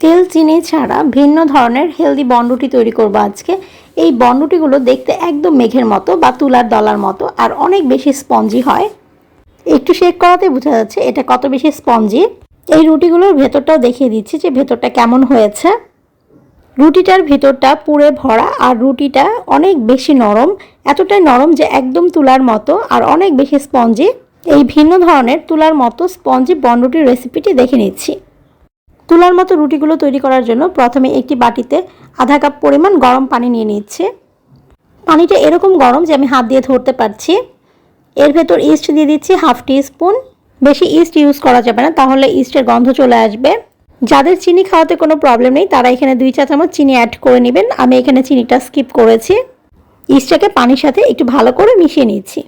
তেল, চিনি ছাড়া ভিন্ন ধরনের হেলদি বন্ডুটি তৈরি করব আজকে। এই বন্ডুটিগুলো দেখতে একদম মেঘের মতো বা তুলার দলার মতো, আর অনেক বেশি স্পঞ্জি হয়। একটু শেক করাতে বোঝা যাচ্ছে এটা কত বেশি স্পঞ্জি। এই রুটিগুলোর ভেতরটাও দেখিয়ে দিচ্ছি যে ভেতরটা কেমন হয়েছে। রুটিটার ভেতরটা পুড়ে ভরা, আর রুটিটা অনেক বেশি নরম, এতটাই নরম যে একদম তুলার মতো, আর অনেক বেশি স্পঞ্জি। এই ভিন্ন ধরনের তুলার মতো স্পঞ্জি বনরুটির রেসিপিটি দেখে নিচ্ছি। তুলার মতো রুটিগুলো তৈরি করার জন্য প্রথমে একটি বাটিতে আধা কাপ পরিমাণ গরম পানি নিয়ে নিচ্ছে। পানিটা এরকম গরম যে আমি হাত দিয়ে ধরতে পারছি। এর ভেতর ইস্ট দিয়ে দিচ্ছি হাফ টি স্পুন বেশি ইস্ট ইউজ করা যাবে না, তাহলে ইস্টের গন্ধ চলে আসবে। যাদের চিনি খাওয়াতে কোনো প্রবলেম নেই, তারা এখানে দুই চা চামচ চিনি অ্যাড করে নেবেন। আমি এখানে চিনিটা স্কিপ করেছি। ইস্টটাকে পানির সাথে একটু ভালো করে মিশিয়ে নিচ্ছি।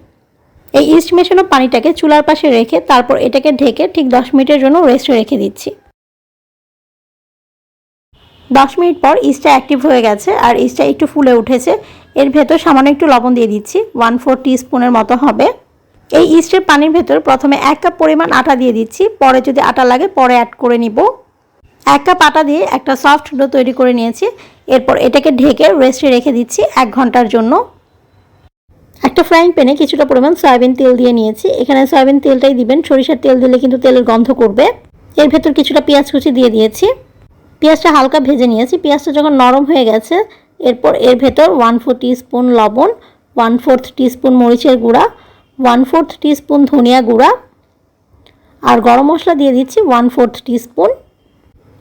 এই ইস্ট মেশানো পানিটাকে চুলার পাশে রেখে তারপর এটাকে ঢেকে ঠিক দশ মিনিটের জন্য রেস্টে রেখে দিচ্ছি। দশ মিনিট পর ইস্টটা অ্যাক্টিভ হয়ে গেছে আর ইস্টটা একটু ফুলে উঠেছে। এর ভেতর সামান্য একটু লবণ দিয়ে দিচ্ছি ওয়ান ফোর স্পুনের মতো হবে। এই ইস্টের পানির ভেতর প্রথমে এক কাপ পরিমাণ আটা দিয়ে দিচ্ছি, পরে যদি আটা লাগে পরে অ্যাড করে নিব। এক কাপ আটা দিয়ে একটা সফট ডো তৈরি করে নিয়েছি, এরপর এটাকে ঢেকে রেস্টে রেখে দিচ্ছি এক ঘণ্টার জন্য। একটা ফ্রাইং প্যানে কিছুটা পরিমাণ সয়াবিন তেল দিয়ে নিয়েছি, এখানে সয়াবিন তেলটাই দিবেন, সরিষার তেল দিলে কিন্তু তেলের গন্ধ করবে। এর ভেতর কিছুটা পেঁয়াজ কুচি দিয়ে দিয়েছি। পেঁয়াজটা হালকা ভেজে নিয়েছি। পেঁয়াজটা যখন নরম হয়ে গেছে, এরপর এর ভেতর ওয়ান ফোর স্পুন লবণ ওয়ান ফোর্থ স্পুন মরিচের গুঁড়া ওয়ান ফোর্থ স্পুন ধনিয়া গুঁড়া, আর গরম মশলা দিয়ে দিচ্ছি ওয়ান ফোর্থ স্পুন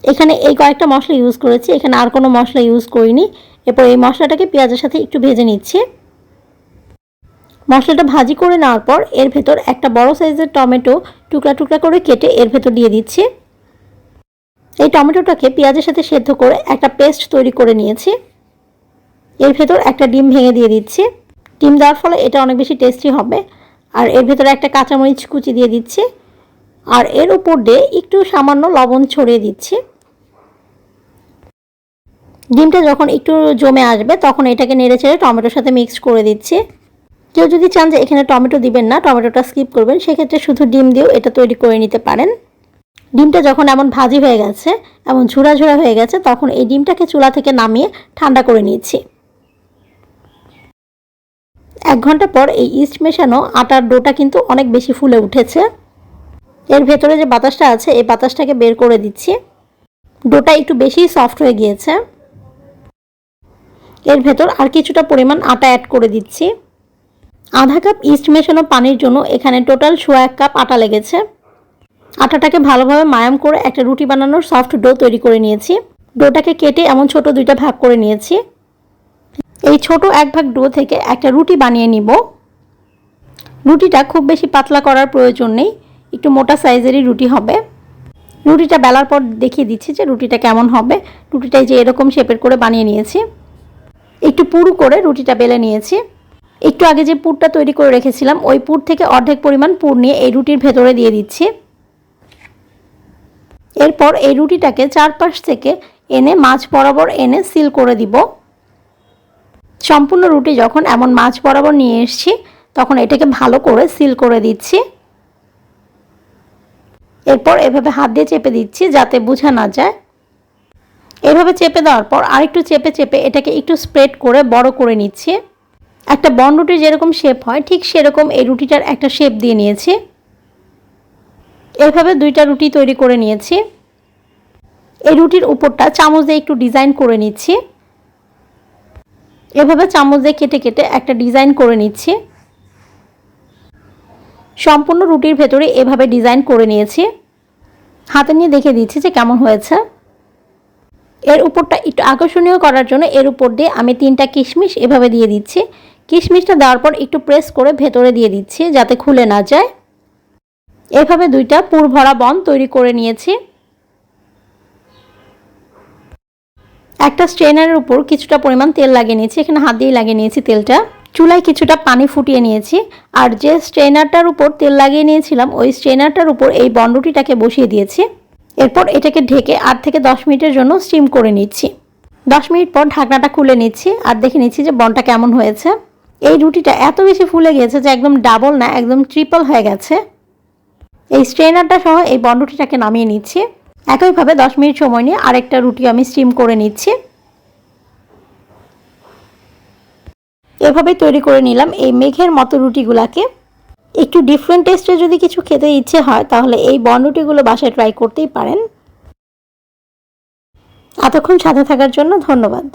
এখানে এই কয়েকটা মশলা ইউজ করেছি, এখানে আর কোনো মশলা ইউজ করিনি। এরপর এই মশলাটাকে পেঁয়াজের সাথে একটু ভেজে নিচ্ছি। মশলাটা ভাজি করে নেওয়ার পর এর ভেতর একটা বড় সাইজের টমেটো টুকরা টুকরা করে কেটে এর ভেতর দিয়ে দিচ্ছি। টমেটোটাকে পেঁয়াজের সাথে সেদ্ধ করে একটা পেস্ট তৈরি করে নিয়েছি। এর ভেতর একটা ডিম ভেঙে দিয়ে দিচ্ছি। ডিম দেওয়ার ফলে এটা অনেক বেশি টেস্টি হবে। আর এর ভেতরে একটা কাঁচামরিচ কুচি দিয়ে দিচ্ছি। আর এর উপর দিয়ে একটু সামান্য লবণ ছড়িয়ে দিচ্ছি। ডিমটা যখন একটু জমে আসবে, তখন এটাকে নেড়ে ছেড়ে টমেটোর সাথে মিক্সড করে দিচ্ছি। কেউ যদি চান যে এখানে টমেটো দিবেন না, টমেটোটা স্কিপ করবেন, সেক্ষেত্রে শুধু ডিম দিয়েও এটা তৈরি করে নিতে পারেন। ডিমটা যখন এমন ভাজি হয়ে গেছে, এমন ঝুড়া ঝুড়া হয়ে গেছে, তখন এই ডিমটাকে চুলা থেকে নামিয়ে ঠান্ডা করে নিয়েছি। এক ঘণ্টা পর এই ইস্ট মেশানো আটার ডোটা কিন্তু অনেক বেশি ফুলে উঠেছে। এর ভেতরে যে বাতাসটা আছে, এই বাতাসটাকে বের করে দিচ্ছি। ডোটা একটু বেশি সফট হয়ে গিয়েছে। এর ভেতর আর কিছুটা পরিমাণ আটা অ্যাড করে দিচ্ছি। আধা কাপ ইস্ট মেশানো পানির জন্য এখানে টোটাল সোয়া এক কাপ আটা লেগেছে। আটাটাকে ভালোভাবে মায়াম করে একটা রুটি বানানোর সফট ডো তৈরি করে নিয়েছি। ডোটাকে কেটে এমন ছোট দুইটা ভাগ করে নিয়েছি। এই ছোট এক ভাগ ডো থেকে একটা রুটি বানিয়ে নিব। রুটিটা খুব বেশি পাতলা করার প্রয়োজন নেই, একটু মোটা সাইজেরই রুটি হবে। রুটিটা বেলার পর দেখিয়ে দিচ্ছি যে রুটিটা কেমন হবে। রুটিটাই যে এরকম শেপের করে বানিয়ে নিয়েছি। একটু পুরু করে রুটিটা বেলে নিয়েছি। একটু আগে যে পুরটা তৈরি করে রেখেছিলাম, ওই পুর থেকে অর্ধেক পরিমাণ পুর নিয়ে এই রুটির ভেতরে দিয়ে দিচ্ছি। এরপর এই রুটিটাকে চারপাশ থেকে এনে মাছ বরাবর এনে সিল করে দিব। সম্পূর্ণ রুটি যখন এমন মাছ বরাবর নিয়ে এসছি, তখন এটাকে ভালো করে সিল করে দিচ্ছি। এরপর এভাবে হাত দিয়ে চেপে দিচ্ছি যাতে বোঝা না যায়। এভাবে চেপে দেওয়ার পর আরেকটু চেপে চেপে এটাকে একটু স্প্রেড করে বড় করে নিচ্ছি। একটা বন রুটির যেরকম শেপ হয়, ঠিক সেরকম এই রুটিটার একটা শেপ দিয়ে নিয়েছি। এভাবে দুইটা রুটি তৈরি করে নিয়েছি। এই রুটির উপরটা চামচ দিয়ে একটু ডিজাইন করে নিচ্ছি। এভাবে চামচ দিয়ে কেটে কেটে একটা ডিজাইন করে নিচ্ছি। সম্পূর্ণ রুটির ভেতরে এভাবে ডিজাইন করে নিয়েছি। হাতে নিয়ে দেখে দিচ্ছি যে কেমন হয়েছে। এর উপরটা একটু আকর্ষণীয় করার জন্য এর উপর দিয়ে আমি তিনটা কিশমিশ এভাবে দিয়ে দিচ্ছি। কিশমিশটা দেওয়ার পর একটু প্রেস করে ভেতরে দিয়ে দিচ্ছি যাতে খুলে না যায়। এভাবে দুইটা পুর ভরা বন তৈরি করে নিয়েছি। একটা স্ট্রেনারের উপর কিছুটা পরিমাণ তেল লাগিয়ে নিয়েছি, এখানে হাত দিয়ে লাগিয়ে নিয়েছি তেলটা। চুলায় কিছুটা পানি ফুটিয়ে নিয়েছি, আর যে স্ট্রেনারটার উপর তেল লাগিয়ে নিয়েছিলাম, ওই স্ট্রেনারটার উপর এই বন্ডুটিটাকে বসিয়ে দিয়েছি। এরপর এটাকে ঢেকে আট থেকে দশ মিনিটের জন্য স্টিম করে নিচ্ছি। দশ মিনিট পর ঢাকনাটা খুলে নিচ্ছি আর দেখে নিচ্ছি যে বনটা কেমন হয়েছে। এই রুটিটা এত বেশি ফুলে গিয়েছে যে একদম ডাবল না, একদম ট্রিপল হয়ে গেছে। এই স্ট্রেনারটা সহ এই বন্ডুটিটাকে নামিয়ে নিচ্ছি। একইভাবে দশ মিনিট সময় নিয়ে আরেকটা রুটি আমি স্টিম করে নিচ্ছি। এভাবে তৈরি করে নিলাম এই মেঘের মতো রুটিগুলাকে। একটু ডিফারেন্ট টেস্টে যদি কিছু খেতে ইচ্ছে হয়, তাহলে এই বনরুটিগুলো বাসায় ট্রাই করতেই পারেন। এতক্ষণ সাথে থাকার জন্য ধন্যবাদ।